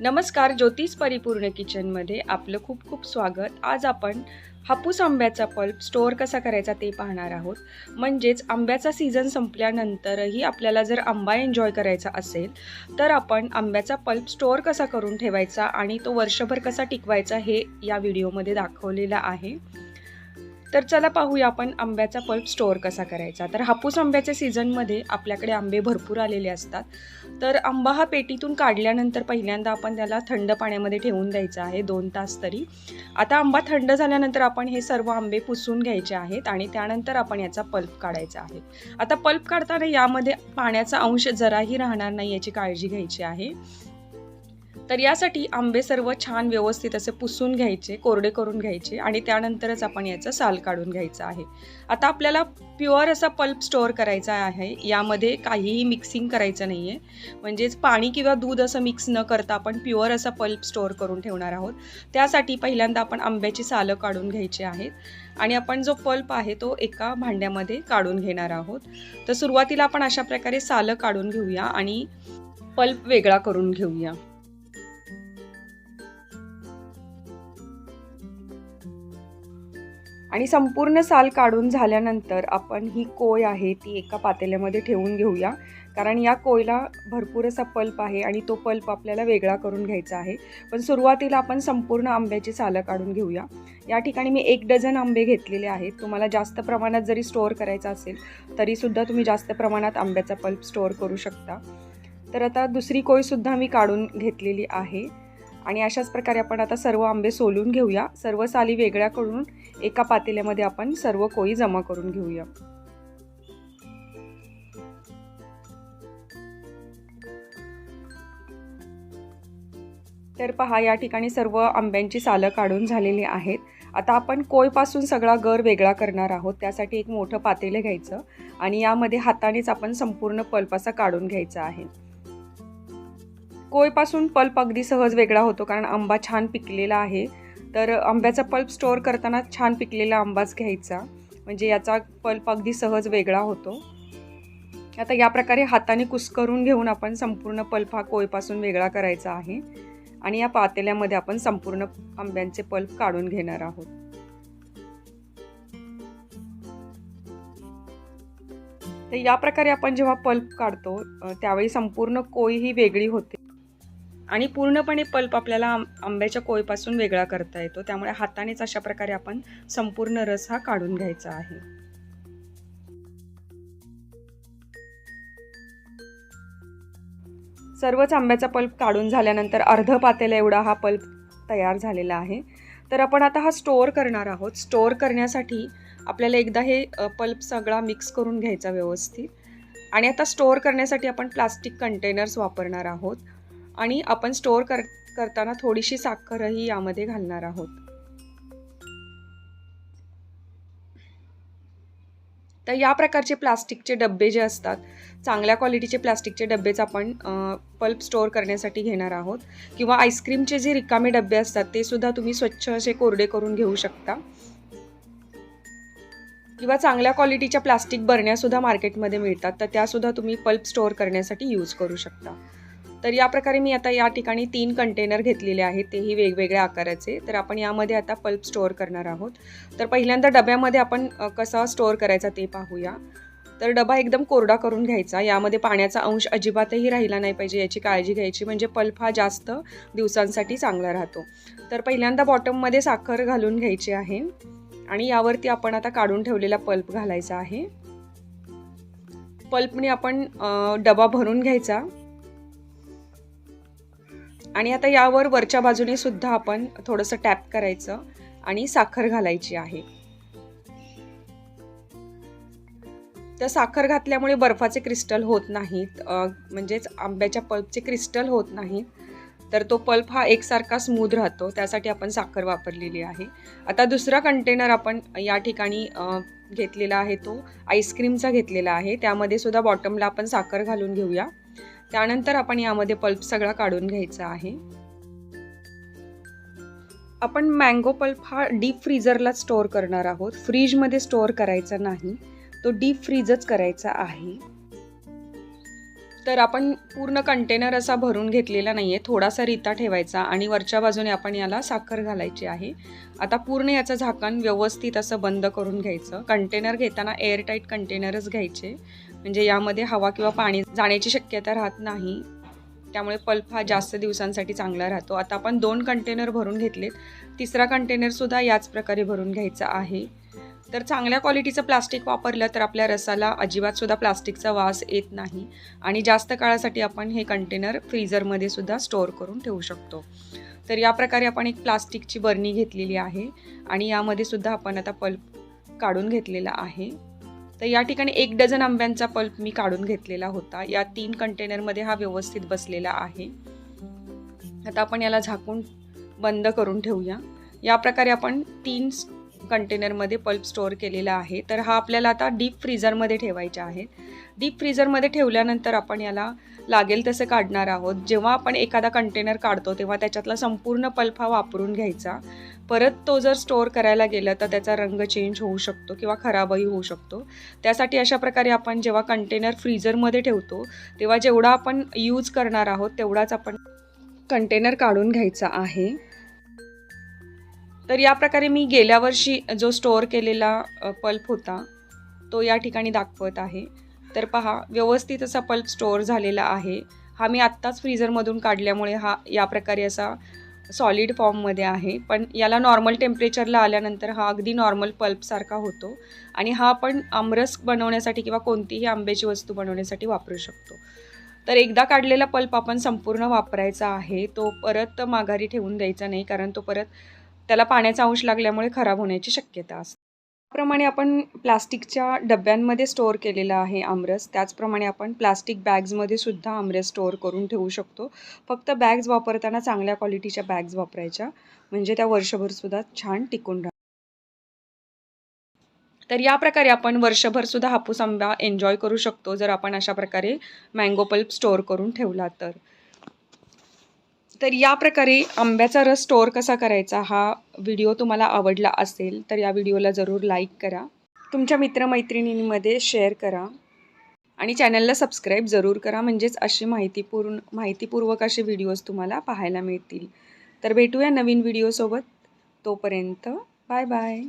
नमस्कार ज्योतिष परिपूर्ण किचनमध्ये आपलं खूप खूप स्वागत. आज आपण हापूस आंब्याचा पल्प स्टोअर कसा करायचा ते पाहणार आहोत. म्हणजेच आंब्याचा सीझन संपल्यानंतरही आपल्याला जर आंबा एन्जॉय करायचा असेल तर आपण आंब्याचा पल्प स्टोअर कसा करून ठेवायचा आणि तो वर्षभर कसा टिकवायचा हे या व्हिडिओमध्ये दाखवलेलं आहे. तर चला पाहूया आपण आंब्याचा पल्प स्टोअर कसा करायचा. तर हापूस आंब्याच्या सीझनमध्ये आपल्याकडे आंबे भरपूर आलेले असतात. तर आंबा हा पेटीतून काढल्यानंतर पहिल्यांदा आपण त्याला थंड पाण्यामध्ये ठेवून द्यायचा आहे दोन तास तरी. आता आंबा थंड झाल्यानंतर आपण हे सर्व आंबे पुसून घ्यायचे आहेत आणि त्यानंतर आपण याचा पल्प काढायचा आहे. आता पल्प काढताना यामध्ये पाण्याचा अंश जराही राहणार नाही याची काळजी घ्यायची आहे. तर यासाठी आंबे सर्व छान व्यवस्थित असे पुसून घ्यायचे कोरडे करून घ्यायचे आणि त्यानंतरच आपण याचा साल काढून घ्यायचं आहे. आता आपल्याला प्युअर असा पल्प स्टोअर करायचा आहे. यामध्ये काहीही मिक्सिंग करायचं नाही आहे म्हणजेच पाणी किंवा दूध असं मिक्स न करता आपण प्युअर असा पल्प स्टोअर करून ठेवणार आहोत. त्यासाठी पहिल्यांदा आपण आंब्याची सालं काढून घ्यायची आहेत आणि आपण जो पल्प आहे तो एका भांड्यामध्ये काढून घेणार आहोत. तर सुरुवातीला आपण अशा प्रकारे सालं काढून घेऊया आणि पल्प वेगळा करून घेऊया. आणि संपूर्ण साल काढून झाल्यानंतर आपण ही कोय आहे ती एका पातेल्यामध्ये ठेवून घेऊया. कारण या कोयला भरपूर असा पल्प आहे आणि तो पल्प आपल्याला वेगळा करून घ्यायचा आहे. पण सुरुवातीला आपण संपूर्ण आंब्याची सालं काढून घेऊया. या ठिकाणी मी एक डझन आंबे घेतलेले आहेत. तुम्हाला जास्त प्रमाणात जरी स्टोअर करायचा असेल तरीसुद्धा तुम्ही जास्त प्रमाणात आंब्याचा पल्प स्टोअर करू शकता. तर आता दुसरी कोयसुद्धा मी काढून घेतलेली आहे. आणि अशाच प्रकारे आपण आता सर्व आंबे सोलून घेऊया. सर्व साली वेगळ्या करून एका पातेल्यामध्ये आपण सर्व कोळी जमा करून घेऊया. तर पहा या ठिकाणी सर्व आंब्यांची सालं काढून झालेली आहेत. आता आपण कोयपासून सगळा गर वेगळा करणार आहोत. त्यासाठी एक मोठं पातेलं घ्यायचं आणि यामध्ये हातानेच आपण संपूर्ण पल्प असा काढून घ्यायचा आहे. कोयपासून पल्प अगदी सहज वेगळा होतो कारण आंबा छान पिकलेला आहे. तर आंब्याचा पल्प स्टोअर करताना छान पिकलेला आंबाच घ्यायचा. म्हणजे याचा पल्प अगदी सहज वेगळा होतो. आता या प्रकारे हाताने कुस्करून घेऊन आपण संपूर्ण पल्प हा कोयपासून वेगळा करायचा आहे. आणि या पातेल्यामध्ये आपण संपूर्ण आंब्यांचे पल्प काढून घेणार आहोत. तर या प्रकारे आपण जेव्हा पल्प काढतो त्यावेळी संपूर्ण कोय ही वेगळी होते. आणि पूर्णपणे पल्प आपल्याला आंब्याच्या कोयपासून वेगळा करता येतो. त्यामुळे हातानेच अशा प्रकारे आपण संपूर्ण रस हा काढून घ्यायचा आहे. सर्वच आंब्याचा पल्प काढून झाल्यानंतर अर्ध पातेला एवढा हा पल्प तयार झालेला आहे. तर आपण आता हा स्टोअर करणार आहोत. स्टोअर करण्यासाठी आपल्याला एकदा हे पल्प सगळा मिक्स करून घ्यायचा व्यवस्थित. आणि आता स्टोअर करण्यासाठी आपण प्लास्टिक कंटेनर्स वापरणार आहोत. आणि आपण स्टोअर कर करताना थोडीशी साखरही यामध्ये घालणार आहोत. तर या प्रकारचे प्लास्टिकचे डबे जे असतात चांगल्या क्वालिटीचे प्लास्टिकचे डब्बेच आपण पल्प स्टोअर करण्यासाठी घेणार आहोत. किंवा आईस्क्रीमचे जे रिकामे डबे असतात ते सुद्धा तुम्ही स्वच्छ असे कोरडे करून घेऊ शकता. किंवा चांगल्या क्वालिटीच्या प्लास्टिक बरण्यासुद्धा मार्केटमध्ये मिळतात तर त्यासुद्धा तुम्ही पल्प स्टोअर करण्यासाठी यूज करू शकता. तर या प्रकारे मी आता या ठिकाणी तीन कंटेनर घेतलेले आहेत. तेही वेगवेगळ्या आकाराचे. तर आपण यामध्ये आता पल्प स्टोअर करणार आहोत. तर पहिल्यांदा डब्यामध्ये आपण कसा स्टोअर करायचा ते पाहूया. तर डबा एकदम कोरडा करून घ्यायचा. यामध्ये पाण्याचा अंश अजिबातही राहिला नाही पाहिजे याची काळजी घ्यायची. म्हणजे पल्प हा जास्त दिवसांसाठी चांगला राहतो. तर पहिल्यांदा बॉटममध्ये साखर घालून घ्यायची आहे. आणि यावरती आपण आता काढून ठेवलेला पल्प घालायचा आहे. पल्पने आपण डबा भरून घ्यायचा. आणि आता यावर वरच्या बाजूने सुद्धा आपण थोडंसं टॅप करायचं आणि साखर घालायची आहे. तर साखर घातल्यामुळे बर्फाचे क्रिस्टल होत नाहीत. म्हणजेच आंब्याच्या पल्पचे क्रिस्टल होत नाहीत. तर तो पल्प हा एकसारखा स्मूथ राहतो त्यासाठी आपण साखर वापरलेली आहे. आता दुसरा कंटेनर आपण या ठिकाणी घेतलेला आहे तो आईस्क्रीमचा घेतलेला आहे. त्यामध्ये सुद्धा बॉटमला आपण साखर घालून घेऊया. त्यानंतर आपण यामध्ये पल्प सगळा काढून घ्यायचा आहे. आपण मँगो पल्प हा डीप फ्रीजरला स्टोअर करणार आहोत. फ्रीजमध्ये स्टोअर करायचा नाही. तो डीप फ्रीजच करायचा आहे. तर आपण पूर्ण कंटेनर असा भरून घेतलेला नाही आहे थोडासा रिता ठेवायचा आणि वरच्या बाजूने आपण याला साखर घालायची आहे. आता पूर्ण याचं झाकण व्यवस्थित असं बंद करून घ्यायचं. कंटेनर घेताना एअरटाईट कंटेनरच घ्यायचे. म्हणजे यामध्ये हवा किंवा पाणी जाण्याची शक्यता राहत नाही. त्यामुळे पल्प हा जास्त दिवसांसाठी चांगला राहतो. आता आपण दोन कंटेनर भरून घेतलेत. तिसरा कंटेनरसुद्धा याच प्रकारे भरून घ्यायचा आहे. तर चांगल्या क्वालिटीचं प्लास्टिक वापरलं तर आपल्या रसाला अजिबातसुद्धा प्लास्टिकचा वास येत नाही. आणि जास्त काळासाठी आपण हे कंटेनर फ्रीजरमध्ये सुद्धा स्टोअर करून ठेवू शकतो. तर या प्रकारे आपण एक प्लास्टिकची बरणी घेतलेली आहे. आणि यामध्ये सुद्धा आपण आता पल्प काढून घेतलेला आहे. तर या ठिकाणी एक डझन आंब्यांचा पल्प मी काढून घेतलेला होता. या तीन कंटेनरमध्ये हा व्यवस्थित बसलेला आहे. आता आपण याला झाकून बंद करून ठेवूया. या प्रकारे आपण तीन कंटेनरमध्ये पल्प स्टोअर केलेला आहे. तर हा आपल्याला आता डीप फ्रीझरमध्ये ठेवायचा आहे. डीप फ्रीझरमध्ये ठेवल्यानंतर आपण याला लागेल तसं काढणार आहोत. जेव्हा आपण एखादा कंटेनर काढतो तेव्हा त्याच्यातला संपूर्ण पल्प हा वापरून घ्यायचा. परत तो जर स्टोअर करायला गेला तर त्याचा रंग चेंज होऊ शकतो किंवा खराबही होऊ शकतो. त्यासाठी अशा प्रकारे आपण जेव्हा कंटेनर फ्रीझरमध्ये ठेवतो तेव्हा जेवढा आपण यूज करणार आहोत तेवढाच आपण कंटेनर काढून घ्यायचा आहे. तर या प्रकारे मी गेल्या वर्षी जो स्टोअर केलेला पल्प होता तो या ठिकाणी दाखवत आहे. तर पहा व्यवस्थित असा पल्प स्टोअर झालेला आहे. हा मी आत्ताच फ्रीझरमधून काढल्यामुळे हा या प्रकारे असा सॉलिड फॉर्ममध्ये आहे. पण याला नॉर्मल टेम्परेचरला आल्यानंतर हा अगदी नॉर्मल पल्पसारखा होतो आणि हा आपण आमरस बनवण्यासाठी किंवा कोणतीही आंब्याची वस्तू बनवण्यासाठी वापरू शकतो. तर एकदा काढलेला पल्प आपण संपूर्ण वापरायचा आहे तो परत माघारी ठेवून द्यायचा नाही कारण तो परत त्याला पाण्याचा अंश लागल्यामुळे खराब होण्याची शक्यता असते. त्याप्रमाणे आपण प्लास्टिकच्या डब्यांमध्ये स्टोअर केलेला आहे आमरस. त्याचप्रमाणे आपण प्लास्टिक बॅग्समध्ये सुद्धा आमरस स्टोअर करून ठेवू शकतो. फक्त बॅग्स वापरताना चांगल्या क्वालिटीच्या बॅग्स वापरायच्या. म्हणजे त्या वर्षभरसुद्धा छान टिकून राहतात तर या प्रकारे आपण वर्षभरसुद्धा हापूस आंबा एन्जॉय करू शकतो जर आपण अशा प्रकारे मँगो पल्प स्टोअर करून ठेवला तर. तर या प्रकारे आंब्याचा रस स्टोअर कसा करायचा हा व्हिडिओ तुम्हाला आवडला असेल तर या व्हिडिओला जरूर लाईक करा. तुमच्या मित्रमैत्रिणींमध्ये शेअर करा. आणि चॅनलला सबस्क्राईब जरूर करा म्हणजेच अशी माहितीपूर्ण माहितीपूर्वक असे व्हिडिओज तुम्हाला पाहायला मिळतील. तर भेटूया नवीन व्हिडिओसोबत तोपर्यंत बाय बाय